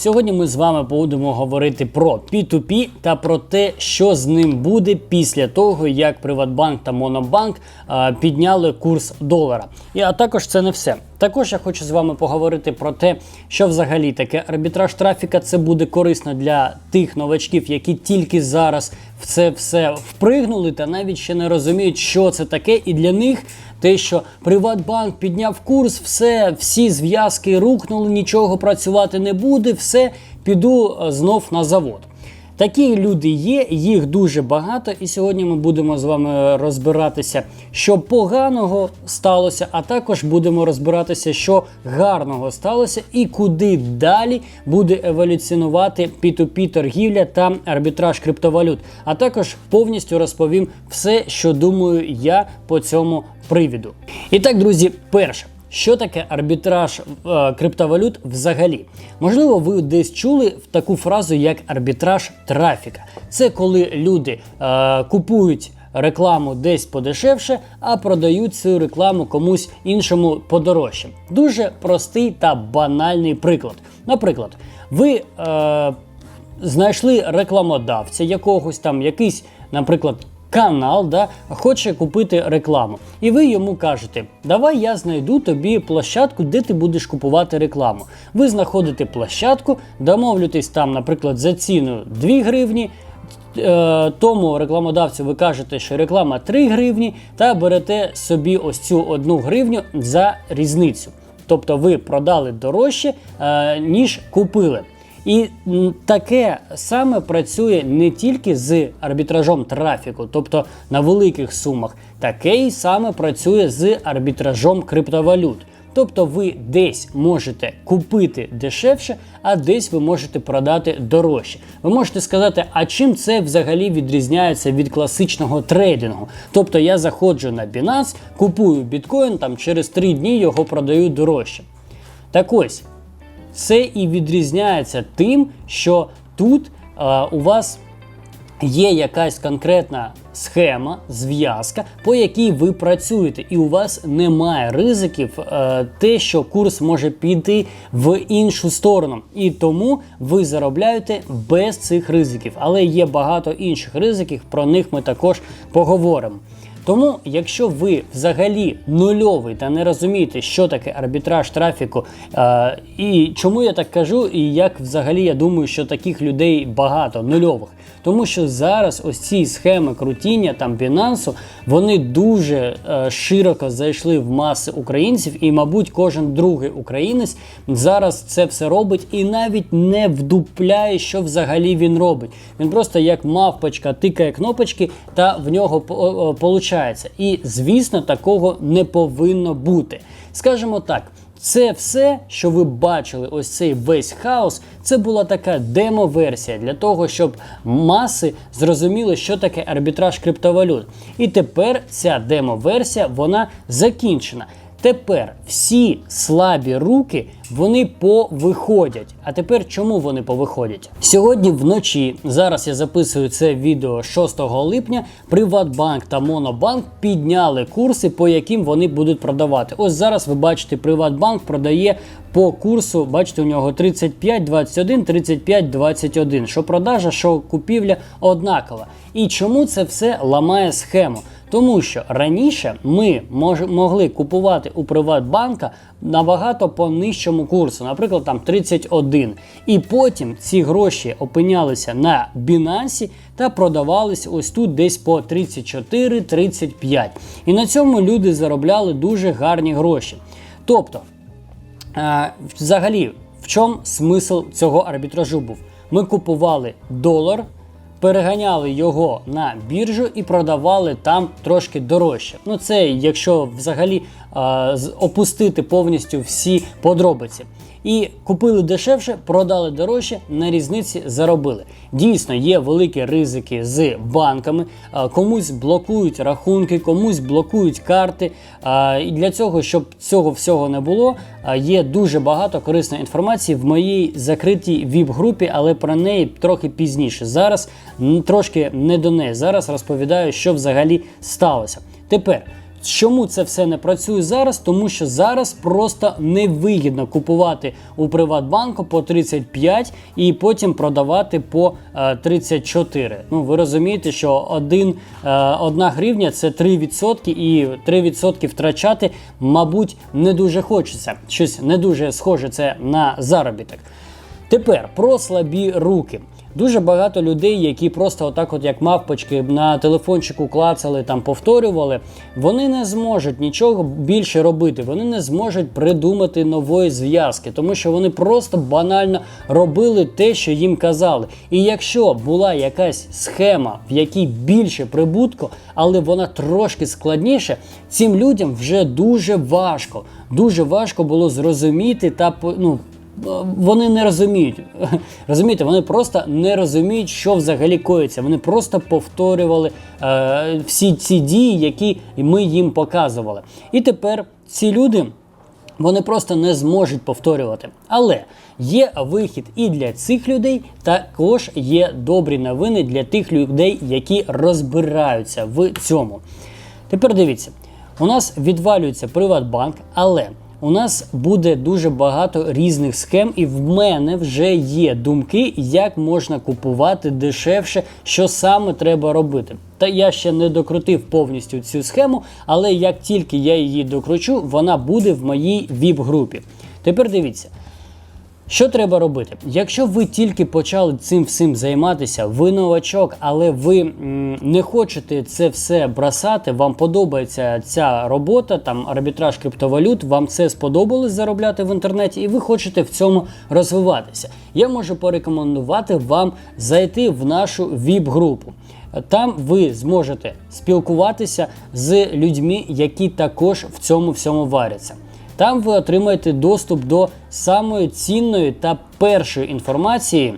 Сьогодні ми з вами будемо говорити про P2P та про те, що з ним буде після того, як Приватбанк та Монобанк підняли курс долара. І а також це не все. Також я хочу з вами поговорити про те, що взагалі таке арбітраж трафіка. Це буде корисно для тих новачків, які тільки зараз в це все впригнули та навіть ще не розуміють, що це таке, і для них те, що Приватбанк підняв курс, все, всі зв'язки рухнули, нічого працювати не буде, все піду е, знов на завод. Такі люди є, їх дуже багато, і сьогодні ми будемо з вами розбиратися, що поганого сталося, а також будемо розбиратися, що гарного сталося, і куди далі буде еволюціонувати P2P торгівля та арбітраж криптовалют. А також повністю розповім все, що думаю я по цьому привіду. І так, друзі, перше. Що таке арбітраж е, криптовалют взагалі? Можливо, ви десь чули таку фразу, як арбітраж трафіка. Це коли люди е, купують рекламу десь подешевше, а продають цю рекламу комусь іншому подорожче. Дуже простий та банальний приклад. Наприклад, ви е, знайшли рекламодавця якогось там, якийсь, наприклад, канал, да, хоче купити рекламу. І ви йому кажете, давай я знайду тобі площадку, де ти будеш купувати рекламу. Ви знаходите площадку, домовлюєтесь там, наприклад, за ціну 2 гривні. Е, Тому рекламодавцю ви кажете, що реклама 3 гривні, та берете собі ось цю 1 гривню за різницю. Тобто ви продали дорожче, е, ніж купили. І таке саме працює не тільки з арбітражом трафіку, тобто на великих сумах, таке і саме працює з арбітражом криптовалют. Тобто ви десь можете купити дешевше, а десь ви можете продати дорожче. Ви можете сказати, а чим це взагалі відрізняється від класичного трейдингу? Тобто я заходжу на Binance, купую біткоін, там через 3 дні його продаю дорожче. Так ось, це і відрізняється тим, що тут е, у вас є якась конкретна схема, зв'язка, по якій ви працюєте, і у вас немає ризиків, е, те, що курс може піти в іншу сторону. І тому ви заробляєте без цих ризиків. Але є багато інших ризиків, про них ми також поговоримо. Тому, якщо ви взагалі нульовий та не розумієте, що таке арбітраж трафіку, е, і чому я так кажу, і як взагалі я думаю, що таких людей багато нульових. Тому що зараз ось ці схеми крутіння там Binance, вони дуже е, широко зайшли в маси українців, і, мабуть, кожен другий українець зараз це все робить і навіть не вдупляє, що взагалі він робить. Він просто як мавпочка тикає кнопочки, та в нього виходить. І, звісно, такого не повинно бути. Скажімо так. Це все, що ви бачили, ось цей весь хаос, це була така демо-версія для того, щоб маси зрозуміли, що таке арбітраж криптовалют. І тепер ця демо-версія вона закінчена. Тепер всі слабі руки вони повиходять. А тепер чому вони повиходять? Сьогодні вночі, зараз я записую це відео 6 липня. Приватбанк та Монобанк підняли курси, по яким вони будуть продавати. Ось зараз ви бачите, Приватбанк продає по курсу, бачите, у нього 35,21, 35,21. Що продажа, що купівля однакова. І чому це все ламає схему? Тому що раніше ми мож, могли купувати у Приватбанка набагато по нижчому курсу, наприклад, там 31. І потім ці гроші опинялися на Binance та продавалися ось тут десь по 34-35. І на цьому люди заробляли дуже гарні гроші. Тобто, е, взагалі, в чому смисл цього арбітражу був? Ми купували долар переганяли його на біржу і продавали там трошки дорожче. Ну це якщо взагалі а, опустити повністю всі подробиці. І купили дешевше, продали дорожче, на різниці заробили. Дійсно, є великі ризики з банками, комусь блокують рахунки, комусь блокують карти. І для цього, щоб цього всього не було, є дуже багато корисної інформації в моїй закритій ВІП-групі, але про неї трохи пізніше. Зараз трошки не до неї. Зараз розповідаю, що взагалі сталося. Тепер. Чому це все не працює зараз? Тому що зараз просто невигідно купувати у Приватбанку по 35 і потім продавати по е, 34. Ну ви розумієте, що один, е, одна гривня це 3% і 3% втрачати, мабуть, не дуже хочеться. Щось не дуже схоже це на заробіток. Тепер про слабі руки. Дуже багато людей, які просто отак, от як мавпочки, на телефончику клацали, там повторювали, вони не зможуть нічого більше робити. Вони не зможуть придумати нової зв'язки, тому що вони просто банально робили те, що їм казали. І якщо була якась схема, в якій більше прибутку, але вона трошки складніше, цим людям вже дуже важко. Дуже важко було зрозуміти та ну, вони не розуміють. Розумієте, вони просто не розуміють, що взагалі коїться. Вони просто повторювали е, всі ці дії, які ми їм показували. І тепер ці люди. Вони просто не зможуть повторювати. Але є вихід і для цих людей, також є добрі новини для тих людей, які розбираються в цьому. Тепер дивіться, у нас відвалюється Приватбанк, але у нас буде дуже багато різних схем, і в мене вже є думки, як можна купувати дешевше, що саме треба робити. Та я ще не докрутив повністю цю схему, але як тільки я її докручу, вона буде в моїй ВІП-групі. Тепер дивіться. Що треба робити? Якщо ви тільки почали цим всім займатися, ви новачок, але ви м, не хочете це все бросати, вам подобається ця робота, там арбітраж криптовалют, вам це сподобалось заробляти в інтернеті, і ви хочете в цьому розвиватися. Я можу порекомендувати вам зайти в нашу ВІП-групу. Там ви зможете спілкуватися з людьми, які також в цьому всьому варяться. Там ви отримаєте доступ до самої цінної та першої інформації,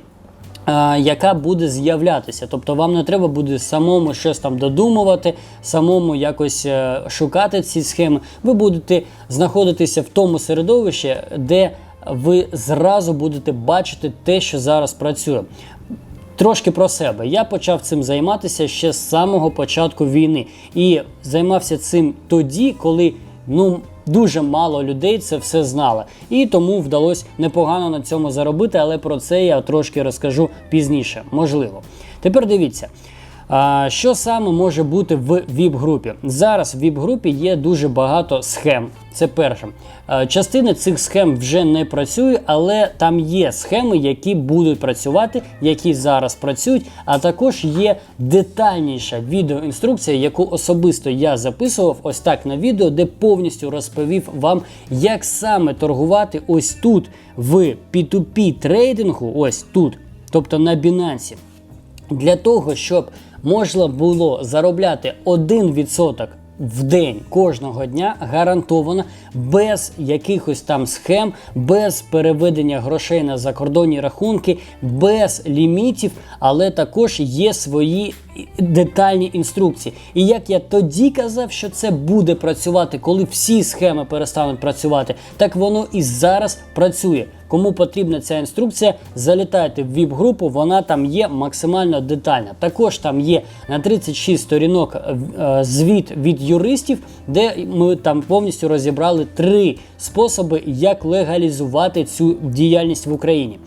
яка буде з'являтися. Тобто вам не треба буде самому щось там додумувати, самому якось е, шукати ці схеми. Ви будете знаходитися в тому середовищі, де ви зразу будете бачити те, що зараз працює. Трошки про себе. Я почав цим займатися ще з самого початку війни. І займався цим тоді, коли ну. Дуже мало людей це все знало, і тому вдалося непогано на цьому заробити, але про це я трошки розкажу пізніше, можливо. Тепер дивіться, що саме може бути в ВІП-групі. Зараз в ВІП-групі є дуже багато схем. Це перше. А, Частина цих схем вже не працює, але там є схеми, які будуть працювати, які зараз працюють. А також є детальніша відеоінструкція, яку особисто я записував ось так на відео, де повністю розповів вам, як саме торгувати ось тут в P2P трейдингу, ось тут, тобто на Binance. Для того, щоб можна було заробляти 1% в день кожного дня гарантовано, без якихось там схем, без переведення грошей на закордонні рахунки, без лімітів, але також є свої детальні інструкції. І як я тоді казав, що це буде працювати, коли всі схеми перестануть працювати, так воно і зараз працює. Кому потрібна ця інструкція, залітайте в ВІП-групу, вона там є максимально детальна. Також там є на 36 сторінок е, звіт від юристів, де ми там повністю розібрали три способи, як легалізувати цю діяльність в Україні.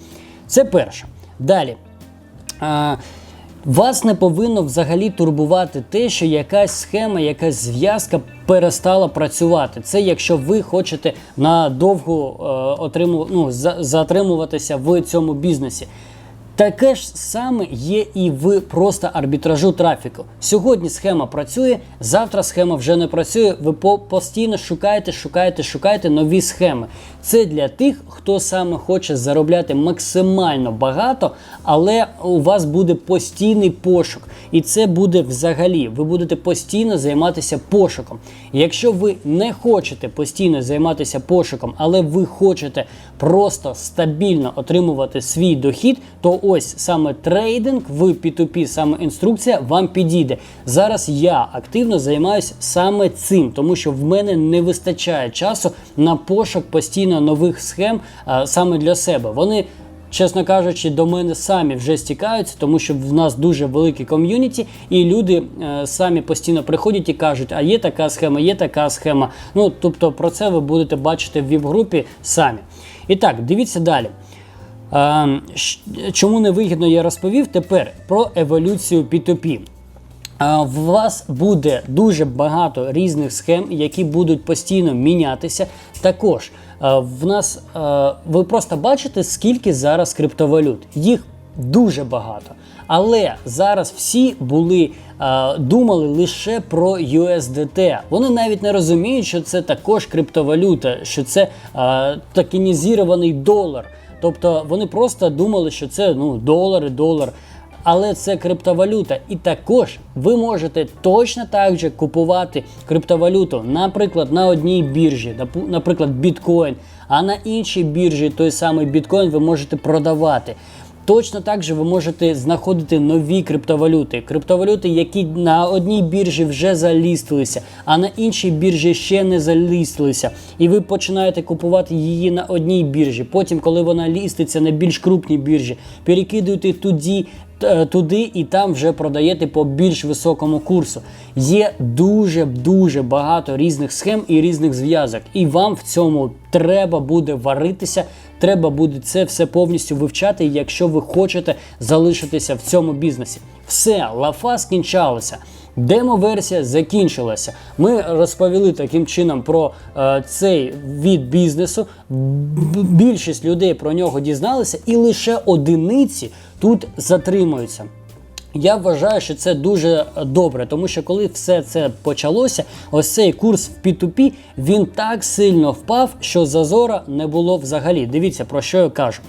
Це перше. Далі. Вас не повинно взагалі турбувати те, що якась схема, якась зв'язка перестала працювати. Це якщо ви хочете надовго е, отриму, ну, за, затримуватися в цьому бізнесі. Таке ж саме є і в просто арбітражу трафіку. Сьогодні схема працює, завтра схема вже не працює. Ви постійно шукаєте, шукаєте, шукаєте нові схеми. Це для тих, хто саме хоче заробляти максимально багато, але у вас буде постійний пошук. І це буде взагалі. Ви будете постійно займатися пошуком. Якщо ви не хочете постійно займатися пошуком, але ви хочете просто стабільно отримувати свій дохід, то ось саме трейдинг в P2P, саме інструкція вам підійде. Зараз я активно займаюся саме цим, тому що в мене не вистачає часу на пошук постійно нових схем а, саме для себе. Вони чесно кажучи, до мене самі вже стікаються, тому що в нас дуже велике ком'юніті, і люди е, самі постійно приходять і кажуть, а є така схема, є така схема. Ну тобто про це ви будете бачити в віп-групі самі. І так, дивіться далі. Е, Чому не вигідно, я розповів тепер про еволюцію P2P. А, В вас буде дуже багато різних схем, які будуть постійно мінятися. Також а, в нас ви просто бачите, скільки зараз криптовалют. Їх дуже багато. Але зараз всі були думали лише про USDT. Вони навіть не розуміють, що це також криптовалюта, що це а, токенізований долар. Тобто вони просто думали, що це ну долар і долар але це криптовалюта. І також ви можете точно так же купувати криптовалюту, наприклад, на одній біржі, наприклад, біткоін, а на іншій біржі той самий біткоін ви можете продавати. Точно так же ви можете знаходити нові криптовалюти, криптовалюти, які на одній біржі вже залістилися, а на іншій біржі ще не залістилися. І ви починаєте купувати її на одній біржі. Потім, коли вона ліститься на більш крупній біржі, перекидуєте туди, туди і там вже продаєте по більш високому курсу. Є дуже дуже багато різних схем і різних зв'язок, і вам в цьому треба буде варитися. Треба буде це все повністю вивчати, якщо ви хочете залишитися в цьому бізнесі. Все, лафа скінчалася. Демо-версія закінчилася. Ми розповіли таким чином про е, цей від бізнесу. Більшість людей про нього дізналися, і лише одиниці тут затримуються. Я вважаю, що це дуже добре, тому що коли все це почалося, ось цей курс в P2P, він так сильно впав, що зазора не було взагалі. Дивіться про що я кажу.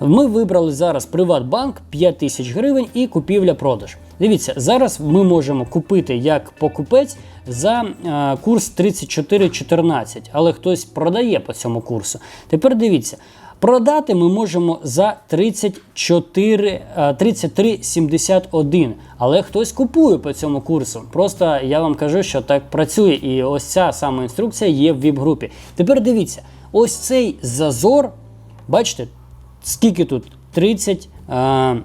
Ми вибрали зараз Приватбанк 5 тисяч гривень і купівля-продаж. Дивіться, зараз ми можемо купити як покупець за е, курс 34,14, але хтось продає по цьому курсу. Тепер дивіться. Продати ми можемо за 34, е, 33,71, але хтось купує по цьому курсу. Просто я вам кажу, що так працює, і ось ця сама інструкція є в віп-групі. Тепер дивіться, ось цей зазор, бачите, скільки тут? 30, е,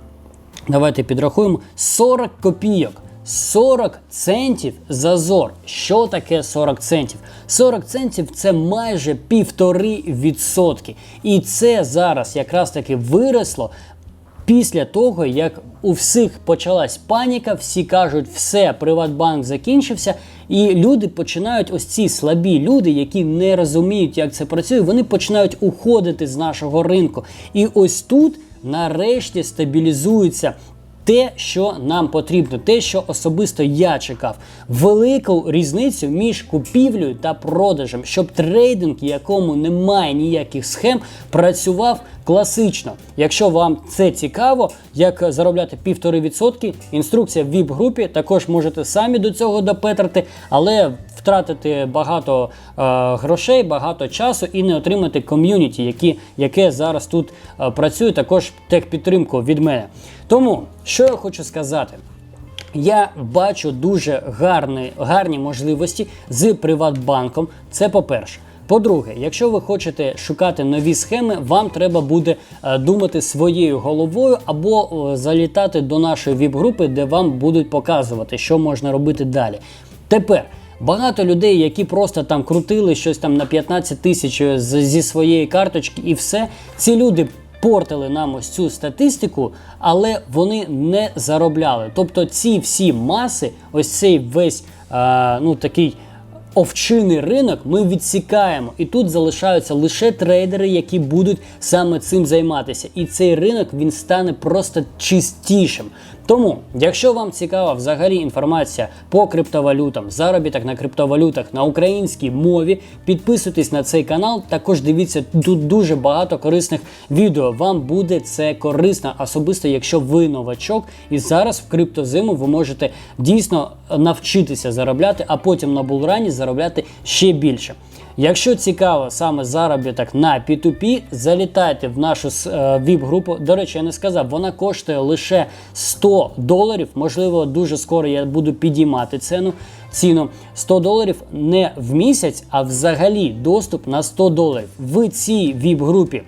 давайте підрахуємо, 40 копійок. 40 центів зазор. Що таке 40 центів? 40 центів це майже півтори відсотки. І це зараз якраз таки виросло після того, як у всіх почалась паніка, всі кажуть, все, Приватбанк закінчився, і люди починають, ось ці слабі люди, які не розуміють, як це працює, вони починають уходити з нашого ринку. І ось тут нарешті стабілізується те, що нам потрібно, те, що особисто я чекав, велику різницю між купівлею та продажем, щоб трейдинг, якому немає ніяких схем, працював класично. Якщо вам це цікаво, як заробляти півтори відсотки, інструкція в віп-групі, також можете самі до цього допетрити, але втратити багато е, грошей, багато часу і не отримати ком'юніті, які, яке зараз тут е, працює, також техпідтримку від мене. Тому що я хочу сказати. Я бачу дуже гарні, гарні можливості з Приватбанком. Це по-перше. По-друге, якщо ви хочете шукати нові схеми, вам треба буде е, думати своєю головою або е, залітати до нашої віп-групи, де вам будуть показувати, що можна робити далі. Тепер багато людей, які просто там крутили щось там на 15 тисяч зі своєї карточки, і все, ці люди портили нам ось цю статистику, але вони не заробляли. Тобто ці всі маси, ось цей весь е, ну такий овчинний ринок ми відсікаємо, і тут залишаються лише трейдери, які будуть саме цим займатися. І цей ринок він стане просто чистішим. Тому, якщо вам цікава взагалі інформація по криптовалютам, заробіток на криптовалютах на українській мові, підписуйтесь на цей канал. Також дивіться тут дуже багато корисних відео. Вам буде це корисно, особисто якщо ви новачок, і зараз в криптозиму ви можете дійсно навчитися заробляти, а потім на булрані заробляти ще більше. Якщо цікаво саме заробіток на P2P, залітайте в нашу с- е, VIP-групу. До речі, я не сказав, вона коштує лише 100 доларів. Можливо, дуже скоро я буду підіймати ціну. Ціну 100 доларів не в місяць, а взагалі доступ на 100 доларів. В цій VIP-групі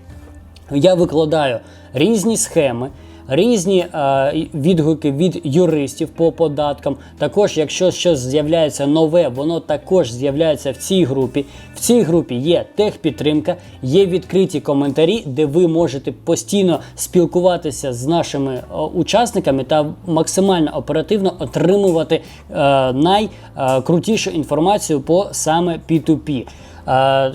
Я викладаю різні схеми. Різні е, відгуки від юристів по податкам. Також, якщо щось з'являється нове, воно також з'являється в цій групі. В цій групі є техпідтримка, є відкриті коментарі, де ви можете постійно спілкуватися з нашими е, учасниками та максимально оперативно отримувати е, найкрутішу інформацію по саме P2P.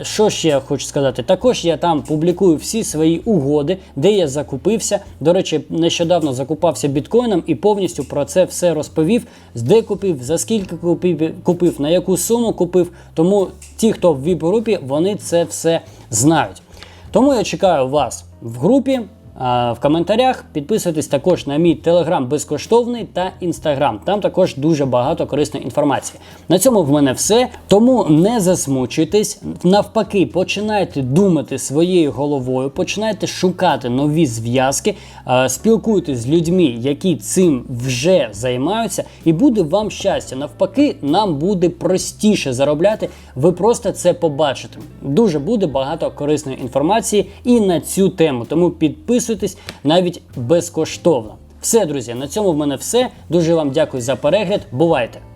Що ще я хочу сказати? Також я там публікую всі свої угоди, де я закупився. До речі, нещодавно закупався біткоїном і повністю про це все розповів. Де купив, за скільки купив, купив, на яку суму купив. Тому ті, хто в ВІП-групі, вони це все знають. Тому я чекаю вас в групі. В коментарях підписуйтесь також на мій телеграм безкоштовний та інстаграм. Там також дуже багато корисної інформації. На цьому в мене все. Тому не засмучуйтесь. Навпаки, починайте думати своєю головою, починайте шукати нові зв'язки, спілкуйтесь з людьми, які цим вже займаються, і буде вам щастя. Навпаки, нам буде простіше заробляти. Ви просто це побачите. Дуже буде багато корисної інформації і на цю тему. Тому підписуйтесь навіть безкоштовно. Все, друзі, на цьому в мене все. Дуже вам дякую за перегляд. Бувайте!